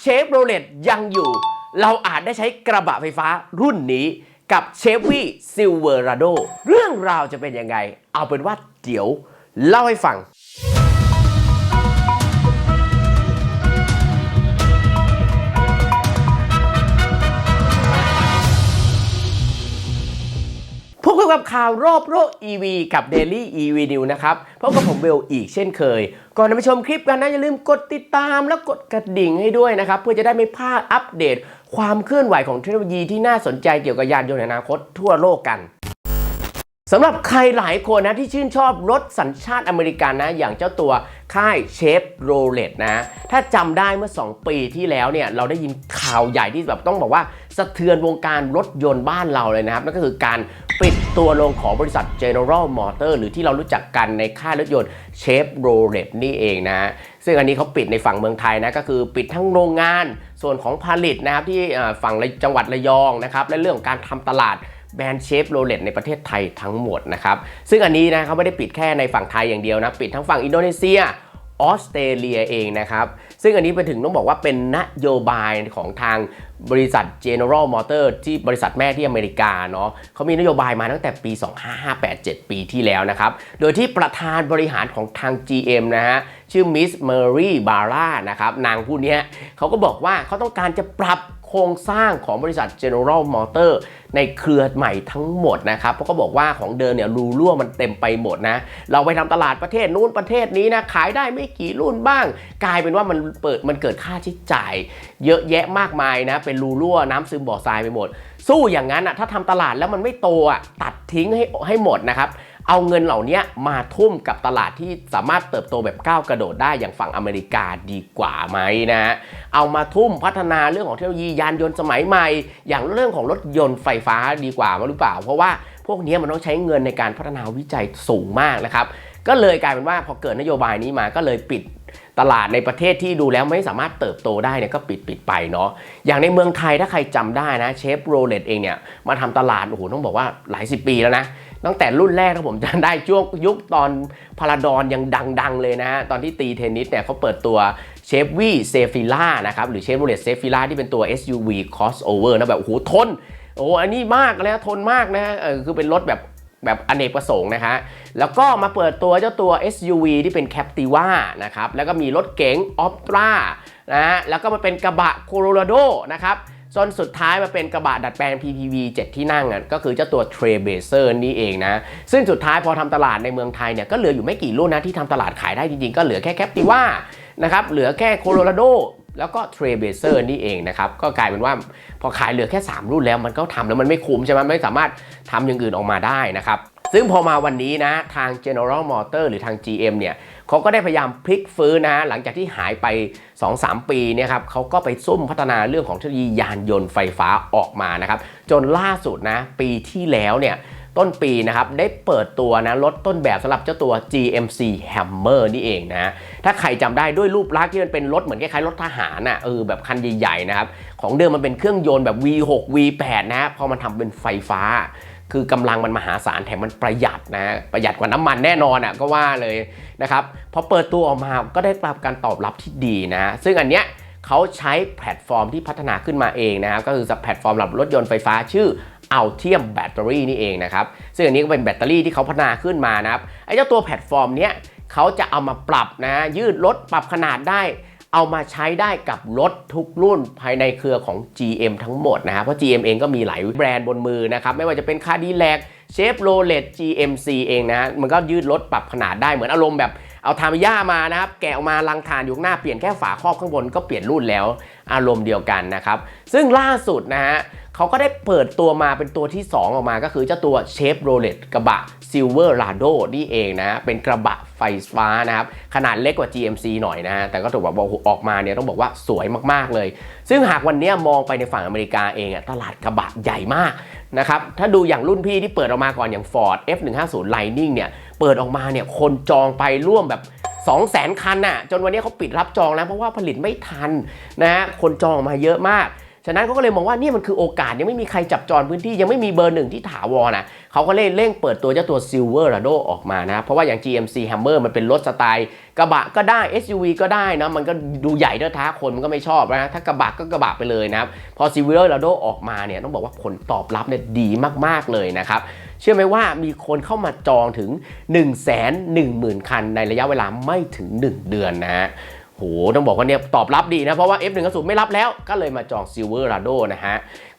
เชฟโรเลตยังอยู่ เราอาจได้ใช้กระบะไฟฟ้ารุ่นนี้กับเชฟวี่ซิลเวอร์ราโดเรื่องราวจะเป็นยังไง เอาเป็นว่าเดี๋ยว เล่าให้ฟัง กับข่าวรอบโลก EV กับ Daily EV News นะครับพบกับผมเบลอีกเช่นเคย ก่อนจะไปชมคลิปกันนะอย่าลืมกดติดตามและกดกระดิ่งให้ด้วยนะครับ เพื่อจะได้ไม่พลาดอัปเดต ความเคลื่อนไหวของเทคโนโลยีที่น่าสนใจเกี่ยวกับยานยนต์ในอนาคตทั่วโลกกัน สำหรับใครหลายคนนะที่ชื่นชอบรถสัญชาติอเมริกันนะ อย่างเจ้าตัวค่ายเชฟโรเลตนะ ถ้าจำได้เมื่อ 2 ปีที่แล้วเนี่ย เราได้ยินข่าวใหญ่ที่แบบต้องบอกว่า สะเทือนวงการรถยนต์บ้านเราเลยนะครับ นั่นก็คือการปิดตัวลงของบริษัท General Motor หรือที่เรารู้จักกันในค่ายรถยนต์เชฟโรเลตนี่เองนะซึ่งอันนี้เขาปิดในฝั่งเมืองไทยนะก็คือปิดทั้งโรงงานส่วนของผลิตนะครับที่ฝั่งจังหวัดระยองนะครับและเรื่องของการทำตลาด แบรนด์เชฟโรเลตในประเทศไทยทั้งหมดนะครับ ซึ่งอันนี้นะเขาไม่ได้ปิดแค่ในฝั่งไทยอย่างเดียวนะ ปิดทั้งฝั่งอินโดนีเซียออสเตรเลียเองนะครับ ซึ่งอันนี้ไปถึงต้องบอกว่าเป็นนโยบายของทางบริษัท General Motor ที่บริษัทแม่ที่อเมริกาเนาะเขามีนโยบายมาตั้งแต่ปี 25587 ปีที่แล้วนะครับ โดยที่ประธานบริหารของทาง GM นะฮะ ชื่อมิสเมอรี่บาร่านะครับ นางผู้นี้เขาก็บอกว่าเขาต้องการจะปรับ โครงสร้างของบริษัท General Motor ในเครือใหม่ทั้งหมดนะครับ เพราะเขาบอกว่าของเดิมเนี่ยรูรั่วมันเต็มไปหมดนะ เราไปทำตลาดประเทศนู้นประเทศนี้นะ ขายได้ไม่กี่รุ่นบ้าง กลายเป็นว่ามันเปิดมันเกิดค่าใช้จ่าย เยอะแยะมากมายนะ เป็นรูรั่วน้ำซึมบ่อทรายไปหมด สู้อย่างนั้นอะถ้าทำตลาดแล้วมันไม่โตอะตัดทิ้งให้ให้หมดนะครับ เอาเงินเหล่านี้มาทุ่มกับตลาดที่สามารถเติบโตแบบก้าวกระโดดได้อย่างฝั่งอเมริกาดีกว่าไหมนะเอามาทุ่มพัฒนาเรื่องของเทคโนโลยียานยนต์สมัยใหม่ อย่างเรื่องของรถยนต์ไฟฟ้าดีกว่าหรือเปล่า เพราะว่าพวกนี้มันต้องใช้เงินในการพัฒนาวิจัยสูงมากนะครับก็เลยกลายเป็นว่าพอเกิดนโยบายนี้มาก็เลยปิดตลาดในประเทศที่ดูแล้วไม่สามารถเติบโตได้เนี่ยก็ปิดปิดไปเนาะอย่างในเมืองไทยถ้าใครจำได้นะเชฟโรเลตเองเนี่ยมาทำตลาดโอ้โหต้องบอกว่าหลายสิบปีแล้วนะ ตั้งแต่รุ่นแรกถ้าผมจำได้ช่วงยุคตอนพาราดอนยังดัง ๆ เลยนะตอนที่ตีเทนนิสเนี่ยเขาเปิดตัวเชฟวี่เซฟิล่านะครับหรือเชฟโรเลตเซฟิล่าที่เป็นตัว SUV crossover นะแบบโอ้โหทนโอ้อันนี้มากแล้วทนมากนะเออคือเป็นรถแบบแบบอเนกประสงค์นะฮะ แล้วก็มาเปิดตัวเจ้าตัว SUV ที่เป็น Captiva นะครับ แล้วก็มีรถเก๋ง Optra นะฮะ แล้วก็มาเป็นกระบะ Colorado นะครับ จนสุดท้ายมาเป็นกระบะดัดแปลง PPV 7 ที่นั่งอะก็คือเจ้าตัว Trailblazer นี่เองนะ ซึ่งสุดท้ายพอทำตลาดในเมืองไทยเนี่ยก็เหลืออยู่ไม่กี่รุ่นนะที่ทำตลาดขายได้จริงๆ ก็เหลือแค่ Captiva นะครับเหลือแค่ Colorado แล้วก็ Trailblazer นี่เองนะครับ ก็กลายเป็นว่าพอขายเหลือแค่ 3 รุ่นแล้วมันก็ทำแล้วมันไม่คุ้มใช่ไหมไม่สามารถทำอย่างอื่นออกมาได้นะครับ ซึ่งพอมาวันนี้นะ ทาง General Motor หรือทาง GM เนี่ย เขาก็ได้พยายามพลิกฟื้นนะหลังจากที่หายไป 2-3 ปีเนี่ยครับเขาก็ไปซุ่มพัฒนาเรื่องของเทคโนโลยียานยนต์ไฟฟ้าออกมานะครับจนล่าสุดนะปีที่แล้วเนี่ยต้นปีนะครับได้เปิดตัวนะรถต้นแบบสำหรับเจ้าตัว GMC Hammer นี่เองนะถ้าใครจำได้ด้วยรูปลักษณ์ที่มันเป็นรถเหมือนคล้ายๆรถทหารน่ะเออแบบคันใหญ่ๆนะครับของเดิมมันเป็นเครื่องยนต์แบบ V6 V8 นะพอมันทำเป็นไฟฟ้า คือกำลังมันมหาศาลแถมมันประหยัดนะประหยัดกว่าน้ำมันแน่นอนอะก็ว่าเลยนะครับพอเปิดตัวออกมาก็ได้รับการตอบรับที่ดีนะซึ่งอันเนี้ยเขาใช้แพลตฟอร์มที่พัฒนาขึ้นมาเองนะครับก็คือแพลตฟอร์มสำหรับรถยนต์ไฟฟ้าชื่อเอัลเทียมแบตเตอรี่นี่เองนะครับซึ่งอันนี้ก็เป็นแบตเตอรี่ที่เขาพัฒนาขึ้นมานะครับไอ้เจ้าตัวแพลตฟอร์มเนี้ยเขาจะเอามาปรับนะยืดรถปรับขนาดได้ เอามาใช้ได้กับรถทุกรุ่นภายในเครือของ GM ทั้งหมดนะครับเพราะ GM เองก็มีหลายแบรนด์บนมือนะครับ ไม่ว่าจะเป็นคาดีแลกเชฟโรเลต GMC เองนะมันก็ยืดรถปรับขนาดได้เหมือนอารมณ์แบบเอาทามิย่ามานะครับแกะออกมาลังทานอยู่ข้างหน้าเปลี่ยนแค่ฝาครอบข้างบนก็เปลี่ยนรุ่นแล้วอารมณ์เดียวกันนะครับ ซึ่งล่าสุดนะฮะ เขาก็ได้เปิดตัวมาเป็นตัวที่ 2 ออกมาก็คือเจ้าตัวเชฟโรเลตกระบะซิลเวอร์ลาโดนี่เองนะ เป็นกระบะไฟฟ้านะครับ ขนาดเล็กกว่า GMC หน่อยนะ แต่ก็ถูกบอว่าออกมาเนี่ยต้องบอกว่าสวยมากๆเลย ซึ่งหากวันนี้มองไปในฝั่งอเมริกาเองอะตลาดกระบะใหญ่มากนะครับ ถ้าดูอย่างรุ่นพี่ที่เปิดออกมาก่อนอย่าง Ford F150 Lightning เนี่ย เปิดออกมาเนี่ยคนจองไปร่วมแบบ2 0 0 0 0 0 คันน่ะ จนวันนี้เขาปิดรับจองแล้วเพราะว่าผลิตไม่ทันนะฮะคนจองมาเยอะมาก ฉะนั้นเขาก็เลยมองว่านี่มันคือโอกาสยังไม่มีใครจับจองพื้นที่ยังไม่มีเบอร์หนึ่งที่ถาวรนะเขาก็เลยเร่งเปิดตัวเจ้าตัว Silverado ออกมานะเพราะว่าอย่าง GMC Hammer มันเป็นรถสไตล์กระบะก็ได้ SUV ก็ได้นะมันก็ดูใหญ่เด้อท้าคนมันก็ไม่ชอบนะถ้ากระบะก็กระบะไปเลยนะครับพอ Silverado ออกมาเนี่ยต้องบอกว่าผลตอบรับเนี่ยดีมากๆเลยนะครับเชื่อไหมว่ามีคนเข้ามาจองถึง 1 1 0 0 0 0 คันในระยะเวลาไม่ถึง 1 เดือนนะฮะ โหต้องบอกว่าเนี่ยตอบรับดีนะ เพราะว่า F 1 0ไม่รับแล้วก็เลยมาจอง Silverado นะฮะ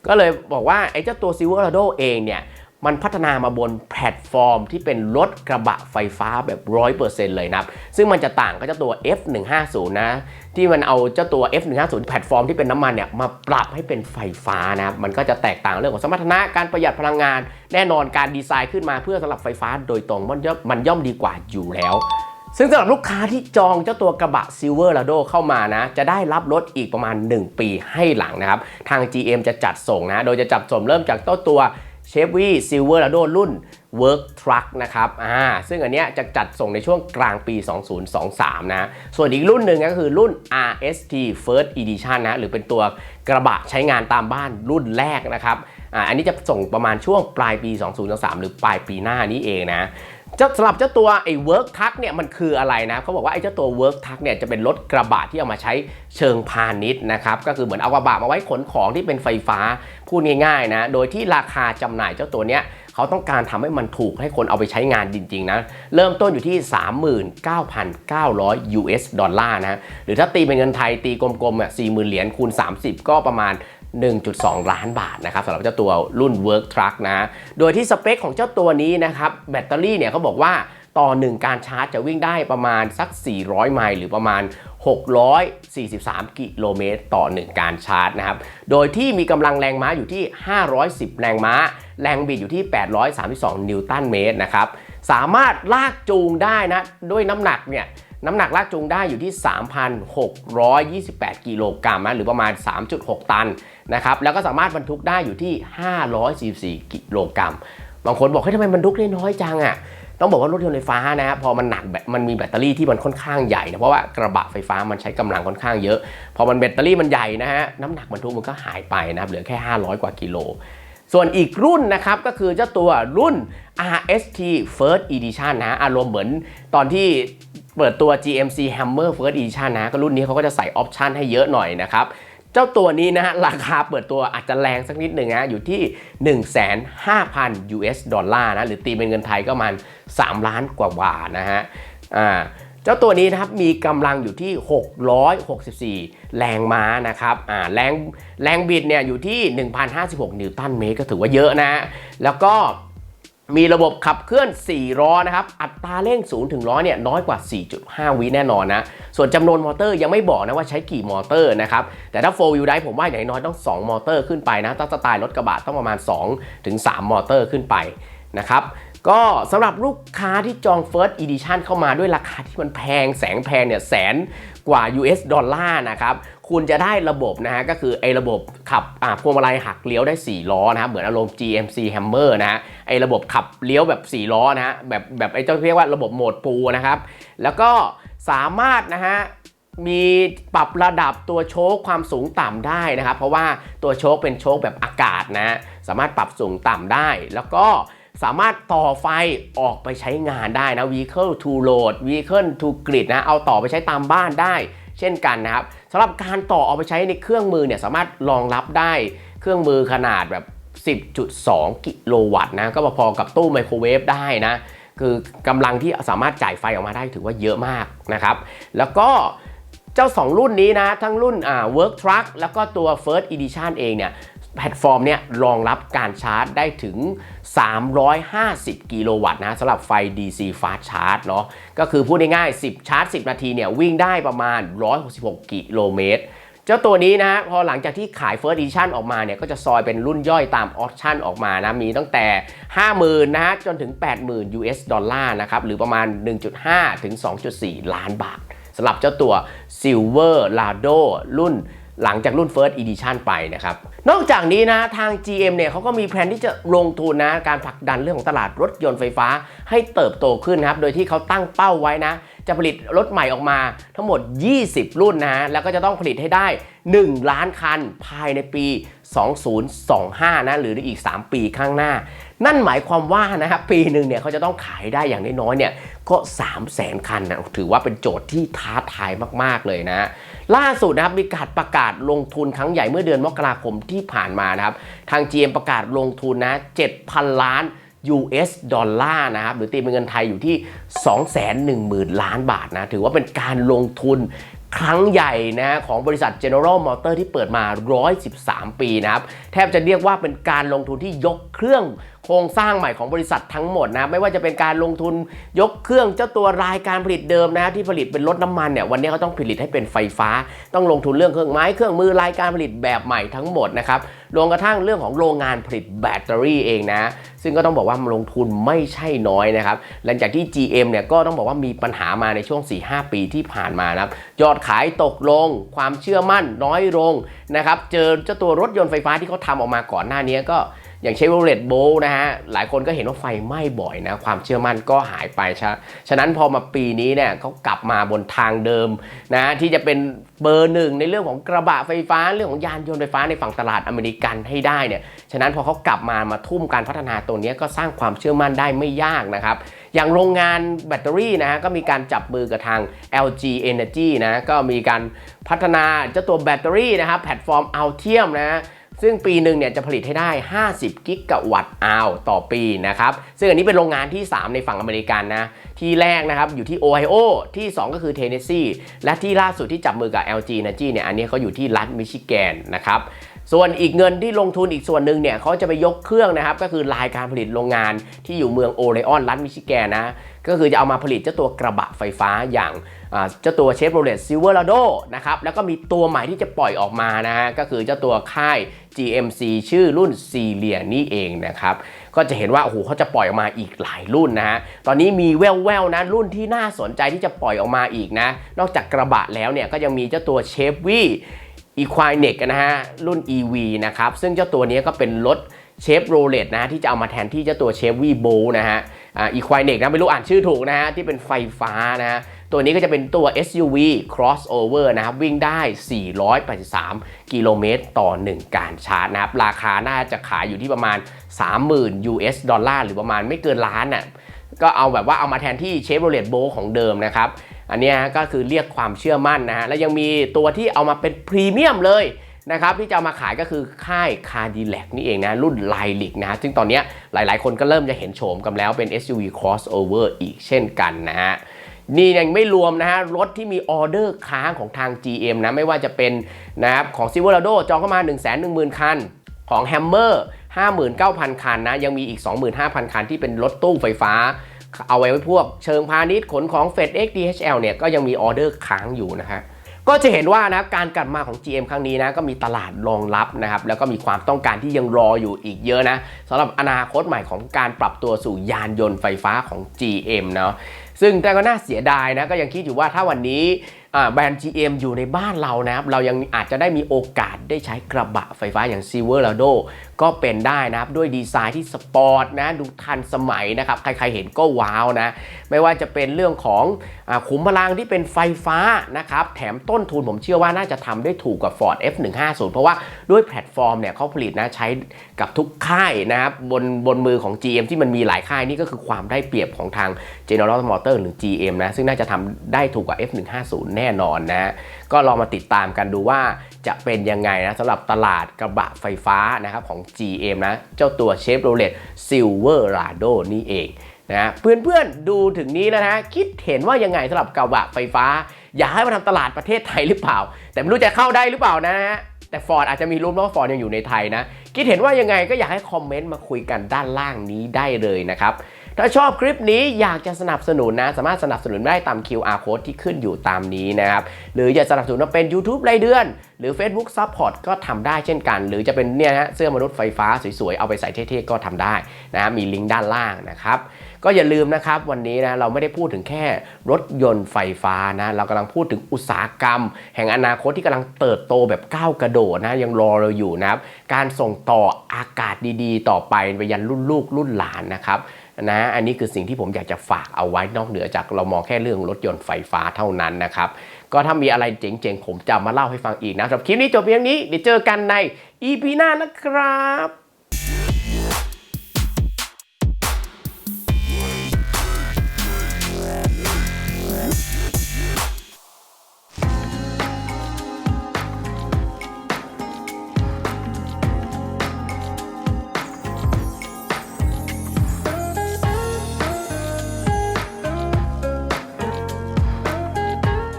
ก็เลยบอกว่า ไอ้เจ้าตัว Silverado เองเนี่ย มันพัฒนามาบนแพลตฟอร์มที่เป็นรถกระบะไฟฟ้าแบบ 100%เลยนะซึ่งมันจะต่างกับเจ้าตัว F150 นะที่มันเอาเจ้าตัว F150 แพลตฟอร์มที่เป็นน้ำมันเนี่ยมาปรับให้เป็นไฟฟ้านะครับ มันก็จะแตกต่างเรื่องของสมรรถนะการประหยัดพลังงาน แน่นอนการดีไซน์ขึ้นมาเพื่อสำหรับไฟฟ้าโดยตรงมันย่อมมันย่อมดีกว่าอยู่แล้ว ซึ่งสำหรับลูกค้าที่จองเจ้าตัวกระบะ Silverado เข้ามานะ จะได้รับรถอีกประมาณ 1 ปีให้หลังนะครับ ทาง GM จะจัดส่งนะ โดยจะจัดส่งเริ่มจากเจ้าตัว Chevy Silverado รุ่น Work Truck นะครับ อ่า ซึ่งอันเนี้ยจะจัดส่งในช่วงกลางปี 2023 นะ ส่วนอีกรุ่นหนึ่งก็คือรุ่น RST First Edition นะ หรือเป็นตัวกระบะใช้งานตามบ้านรุ่นแรกนะครับ อ่า อันนี้จะส่งประมาณช่วงปลายปี 2023 หรือปลายปีหน้านี้เองนะ จ้าสำหรับเจ้าตัวไอ้ Work Truck เนี่ยมันคืออะไรนะเขาบอกว่าไอ้เจ้าตัว Work Truck เนี่ยจะเป็นรถกระบะที่เอามาใช้เชิงพาณิชย์นะครับก็คือเหมือนเอากระบะมาไว้ขนของที่เป็นไฟฟ้าพูดง่ายๆนะโดยที่ราคาจำหน่ายเจ้าตัวเนี้ยเขาต้องการทำให้มันถูกให้คนเอาไปใช้งานจริงๆนะเริ่มต้นอยู่ที่ 39,900 US ดอลลาร์นะหรือถ้าตีเป็นเงินไทยตีกลมๆอะ40,000 เหรียญคูณ 30 ก็ประมาณ 1.2 ล้านบาทนะครับสำหรับเจ้าตัวรุ่น Work Truck นะ โดยที่สเปคของเจ้าตัวนี้นะครับแบตเตอรี่เนี่ยเขาบอกว่าต่อ 1 การชาร์จจะวิ่งได้ประมาณสัก 400 ไมล์หรือประมาณ 643 กิโลเมตรต่อ 1 การชาร์จนะครับ โดยที่มีกำลังแรงม้าอยู่ที่ 510 แรงม้า แรงบิดอยู่ที่ 832 นิวตันเมตรนะครับ สามารถลากจูงได้นะ ด้วยน้ำหนักเนี่ย น้ำหนักลากจูงได้อยู่ที่ 3,628 กิโลกรัมนะหรือประมาณ 3.6 ตันนะครับแล้วก็สามารถบรรทุกได้อยู่ที่ 544 กิโลกรัมบางคนบอกเฮ้ยทำไมบรรทุกได้น้อยจังอะ่ะต้องบอกว่ารถยนต์ไฟฟ้านะพอมันหนักแบบมันมีแบตเตอรี่ที่มันค่อนข้างใหญ่นะเพราะว่ากระบะไฟฟ้ามันใช้กำลังค่อนข้างเยอะ พอมันแบตเตอรี่มันใหญ่นะฮะน้ำหนักบรรทุกมันก็หายไปนะครับเหลือแค่ 500 กว่ากิโลส่วนอีกรุ่นนะครับก็คือเจ้าตัวรุ่น RST First Edition นะอารมณ์เหมือนตอนที่ เปิดตัว GMC Hammer First Edition นะก็รุ่นนี้เขาก็จะใส่ออปชันให้เยอะหน่อยนะครับเจ้าตัวนี้นะฮะราคาเปิดตัวอาจจะแรงสักนิดหนึ่งนะอยู่ที่ 15,000 US ดอลลาร์นะหรือตีเป็นเงินไทยก็มาณ3ล้านกว่าบาทนะฮะอ่าเจ้าตัวนี้นะครับมีกำลังอยู่ที่ 664 แรงม้านะครับอ่าแรงแรงบิดเนี่ยอยู่ที่ 1,056 นิวตันเมตรก็ถือว่าเยอะนะ แล้วก็ มีระบบขับเคลื่อน 4 ล้อนะครับ อัตราเร่ง0ถึงร้อยเนี่ยน้อยกว่า 4.5 วิแน่นอนนะ ส่วนจำนวนมอเตอร์ยังไม่บอกนะว่าใช้กี่มอเตอร์นะครับ แต่ถ้า 4 wheel drive ผมว่าอย่างน้อยต้อง 2 มอเตอร์ขึ้นไปนะ ถ้าสไตล์รถกระบะต้องประมาณ 2 ถึง 3 มอเตอร์ขึ้นไปนะครับก็สำหรับลูกค้าที่จอง First Edition เข้ามาด้วยราคาที่มันแพงแสงแพงเนี่ยแสนกว่า US ดอลลาร์นะครับ คุณจะได้ระบบนะฮะก็คือไอ้ระบบขับอ่าพวงมาลัยหักเลี้ยวได้ 4 ล้อนะครับเหมือนอารมณ์ GMC Hammer นะฮะไอ้ระบบขับเลี้ยวแบบ 4 ล้อนะฮะแบบแบบไอ้เจ้าเรียกว่าระบบโหมดปูนะครับ แล้วก็สามารถนะฮะมีปรับระดับตัวโชคความสูงต่ำได้นะครับ เพราะว่าตัวโชคเป็นโชคแบบอากาศนะสามารถปรับสูงต่ำได้ แล้วก็สามารถต่อไฟออกไปใช้งานได้นะ vehicle to load vehicle to grid นะเอาต่อไปใช้ตามบ้านได้ เช่นกันนะครับสำหรับการต่อเอาไปใช้ในเครื่องมือเนี่ยสามารถรองรับได้เครื่องมือขนาดแบบ10.2 กิโลวัตต์นะก็พอๆกับตู้ไมโครเวฟได้นะคือกำลังที่สามารถจ่ายไฟออกมาได้ถือว่าเยอะมากนะครับ แล้วก็เจ้า 2 รุ่นนี้นะ ทั้งรุ่นอ่า Work Truck แล้วก็ตัว First Edition เองเนี่ย แพลตฟอร์มเนี่ยรองรับการชาร์จได้ถึง 350 กิโลวัตต์นะสำหรับไฟ DC Fast Charge เนาะก็คือพูดง่ายๆ 10 ชาร์จ 10 นาทีเนี่ยวิ่งได้ประมาณ 166 กิโลเมตรเจ้าตัวนี้นะฮะพอหลังจากที่ขาย First Edition ออกมาเนี่ยก็จะซอยเป็นรุ่นย่อยตามออปชั่นออกมานะมีตั้งแต่ 50,000นะฮะจนถึง 80,000 US ดอลลาร์นะครับหรือประมาณ 1.5 ถึง 2.4 ล้านบาทสำหรับเจ้าตัว Silver Lado รุ่น หลังจากรุ่น First Edition ไปนะครับ นอกจากนี้นะทาง GM เนี่ยเขาก็มีแผนที่จะลงทุนนะการผลักดันเรื่องของตลาดรถยนต์ไฟฟ้าให้เติบโตขึ้นนะครับ โดยที่เขาตั้งเป้าไว้นะ จะผลิตรถใหม่ออกมาทั้งหมด 20 รุ่นนะฮะแล้วก็จะต้องผลิตให้ได้ 1 ล้านคันภายในปี 2025 นะหรือในอีก 3 ปีข้างหน้า นั่นหมายความว่านะครับปีหนึ่งเนี่ยเขาจะต้องขายได้อย่างน้อยๆเนี่ยก็ 3 0 0แสนคันนะถือว่าเป็นโจทย์ที่ท้าทายมากๆเลยนะ ล่าสุดนะครับมีการประกาศลงทุนครั้งใหญ่เมื่อเดือนมกราคมที่ผ่านมานะครับ ทาง GM ประกาศลงทุนนะ 7,000 ล้าน US ดอลลาร์นะครับ หรือตีเป็นเงินไทยอยู่ที่ 210,000 ล้านบาทนะ ถือว่าเป็นการลงทุนครั้งใหญ่นะของบริษัท General Motor ที่เปิดมา 113 ปีนะครับ แทบจะเรียกว่าเป็นการลงทุนที่ยกเครื่อง ครงสร้างใหม่ของบริษัททั้งหมดนะไม่ว่าจะเป็นการลงทุนยกเครื่องเจ้าตัวรายการผลิตเดิมนะที่ผลิตเป็นรถน้ำมันเนี่ยวันนี้เขาต้องผลิตให้เป็นไฟฟ้า ต้องลงทุนเรื่องเครื่องไม้เครื่องมือรายการผลิตแบบใหม่ทั้งหมดนะครับรวมกระทั่งเรื่องของโรงงานผลิตแบตเตอรี่เองนะ ซึ่งก็ต้องบอกว่าลงทุนไม่ใช่น้อยนะครับหลังจากที่ GM เนี่ยก็ต้องบอกว่ามีปัญหามาในช่วง 4-5 ปีที่ผ่านมานะครับยอดขายตกลง ความเชื่อมั่นน้อยลงนะครับเจอเจ้าตัวรถยนต์ไฟฟ้าที่เขาทำออกมาก่อนหน้านี้ก็ อย่างเชฟโรเลตโบนะฮะหลายคนก็เห็นว่าไฟไหม้บ่อยนะความเชื่อมั่นก็หายไปฉะฉะนั้นพอมาปีนี้เนี่ยเขากลับมาบนทางเดิมนะที่จะเป็นเบอร์หนึ่งในเรื่องของกระบะไฟฟ้าเรื่องของยานยนต์ไฟฟ้าในฝั่งตลาดอเมริกันให้ได้เนี่ยฉะนั้นพอเขากลับมามาทุ่มการพัฒนาตัวนี้ก็สร้างความเชื่อมั่นได้ไม่ยากนะครับอย่างโรงงานแบตเตอรี่นะฮะก็มีการจับมือกับทาง LG Energy นะก็มีการพัฒนาเจ้าตัวแบตเตอรี่นะครับแพลตฟอร์ม Altium นะ ซึ่งปีหนึ่งเนี่ยจะผลิตให้ได้ 50 กิกะวัตต์อาวต่อปีนะครับซึ่งอันนี้เป็นโรงงานที่ 3 ในฝั่งอเมริกันนะที่แรกนะครับอยู่ที่โอไฮโอที่ 2 ก็คือเทนเนสซีและที่ล่าสุดที่จับมือกับ LG Energy เนี่ยอันนี้เขาอยู่ที่รัฐมิชิแกนนะครับส่วนอีกเงินที่ลงทุนอีกส่วนหนึ่งเนี่ยเขาจะไปยกเครื่องนะครับก็คือรายการผลิตโรงงานที่อยู่เมืองโอไ o ออนรัฐมิชิแกนนะ ก็คือจะเอามาผลิตเจ้าตัวกระบะไฟฟ้าอย่างเจ้าตัวเชฟโรเลตซิลเวอร์ลาโดนะครับแล้วก็มีตัวใหม่ที่จะปล่อยออกมานะฮะก็คือเจ้าตัวค่าย GMC ชื่อรุ่นซีเลียนี่เองนะครับก็จะเห็นว่าโอ้โหเขาจะปล่อยออกมาอีกหลายรุ่นนะฮะตอนนี้มีแววๆนะรุ่นที่น่าสนใจที่จะปล่อยออกมาอีกนะ นอกจากกระบะแล้วเนี่ยก็ยังมีเจ้าตัวเชฟวี่อีควายเน็กนะฮะรุ่น EV นะครับซึ่งเจ้าตัวนี้ก็เป็นรถเชฟโรเลตนะที่จะเอามาแทนที่เจ้าตัวเชฟวี่โบนะฮะ อีควายเน็กนะไม่รู้อ่านชื่อถูกนะฮะที่เป็นไฟฟ้านะฮะตัวนี้ก็จะเป็นตัว SUV crossover นะครับ วิ่งได้ 483 กิโลเมตรต่อ 1 การชาร์จนะครับ ราคาน่าจะขายอยู่ที่ประมาณ 30,000 US ดอลลาร์หรือประมาณไม่เกินล้านน่ะก็เอาแบบว่าเอามาแทนที่ Chevrolet b o ของเดิมนะครับ อันนี้ก็คือเรียกความเชื่อมั่นนะฮะ แล้วยังมีตัวที่เอามาเป็นพรีเมียมเลย นะครับที่จะามาขายก็คือค่ายคาร์ดีแลกนี่เองนะ รุ่นไลลิกนะซึ่งตอนนี้หลายๆ คนก็เริ่มจะเห็นโฉมกันแล้วเป็น SUV crossover อีกเช่นกันนะฮะนี่ยังไม่รวมนะฮะรถที่มีออเดอร์ค้างของทาง GM นะไม่ว่าจะเป็นนะครับของ Silverado จองเข้ามา 1 1 0 0 0 0 คัน ของ Hammer 59,000 คันนะยังมีอีก 25,000 คันที่เป็นรถตู้ไฟฟ้า เอาไว้ไว้พวกเชิงพาณิชย์ขนของ FedEx DHL เนี่ยก็ยังมีออเดอร์ค้างอยู่นะฮะ ก็จะเห็นว่านะการกลับมาของ GM ครั้งนี้นะก็มีตลาดรองรับนะครับแล้วก็มีความต้องการที่ยังรออยู่อีกเยอะนะสำหรับอนาคตใหม่ของการปรับตัวสู่ยานยนต์ไฟฟ้าของ GM เนาะซึ่งแต่ก็น่าเสียดายนะก็ยังคิดอยู่ว่าถ้าวันนี้แบรนด์ GM อยู่ในบ้านเรานะครับเรายังอาจจะได้มีโอกาสได้ใช้กระบะไฟฟ้าอย่าง Silverado ก็เป็นได้นะครับด้วยดีไซน์ที่สปอร์ตนะดูทันสมัยนะครับใครๆเห็นก็ว้าวนะไม่ว่าจะเป็นเรื่องของอขุมพลังที่เป็นไฟฟ้านะครับแถมต้นทุนผมเชื่อว่าน่าจะทำได้ถูกกว่า Ford F150 เพราะว่าด้วยแพลตฟอร์มเนี่ยเขาผลิตนะใช้กับทุกค่ายนะครับบนบนมือของ GM ที่มันมีหลายค่ายนี่ก็คือความได้เปรียบของทาง General Motors หรือ GM นะซึ่งน่าจะทำได้ถูกกว่า F150 แน่นอนนะก็ลองมาติดตามกันดูว่า จะเป็นยังไงนะสำหรับตลาดกระบะไฟฟ้านะครับของ GM นะ เจ้าตัว Chevrolet Silverado นี่เองนะเพื่อนๆดูถึงนี้แล้วนะคิดเห็นว่ายังไงสำหรับกระบะไฟฟ้า อยากให้มาทำตลาดประเทศไทยหรือเปล่า แต่ไม่รู้จะเข้าได้หรือเปล่านะฮะแต่ Ford อาจจะมีรุ่นเพราะว่า Ford ยังอยู่ในไทยนะ คิดเห็นว่ายังไงก็อยากให้คอมเมนต์มาคุยกันด้านล่างนี้ได้เลยนะครับ ถ้าชอบคลิปนี้อยากจะสนับสนุนนะ สามารถสนับสนุนได้ตาม QR code ที่ขึ้นอยู่ตามนี้นะครับ หรือจะสนับสนุนมาเป็น YouTube รายเดือน หรือ Facebook Support ก็ทำได้เช่นกัน หรือจะเป็นเนี่ยฮะเสื้อมนุษย์ไฟฟ้าสวยๆ เอาไปใส่เท่ๆ ก็ทำได้นะมีลิงก์ด้านล่างนะครับก็อย่าลืมนะครับวันนี้นะเราไม่ได้พูดถึงแค่รถยนต์ไฟฟ้านะเรากำลังพูดถึงอุตสาหกรรม แห่งอนาคตที่กำลังเติบโตแบบก้าวกระโดดนะยังรอเราอยู่นะครับการส่งต่ออากาศดีๆ ต่อไปไปยันรุ่นลูกรุ่นหลานนะครับ นะอันนี้คือสิ่งที่ผมอยากจะฝากเอาไว้นอกเหนือจากเรามองแค่เรื่องรถยนต์ไฟฟ้าเท่านั้นนะครับ ก็ถ้ามีอะไรเจ๋งๆ ผมจะมาเล่าให้ฟังอีกนะครับคลิปนี้จบเพียงนี้เดี๋ยวเจอกันใน EP หน้านะครับ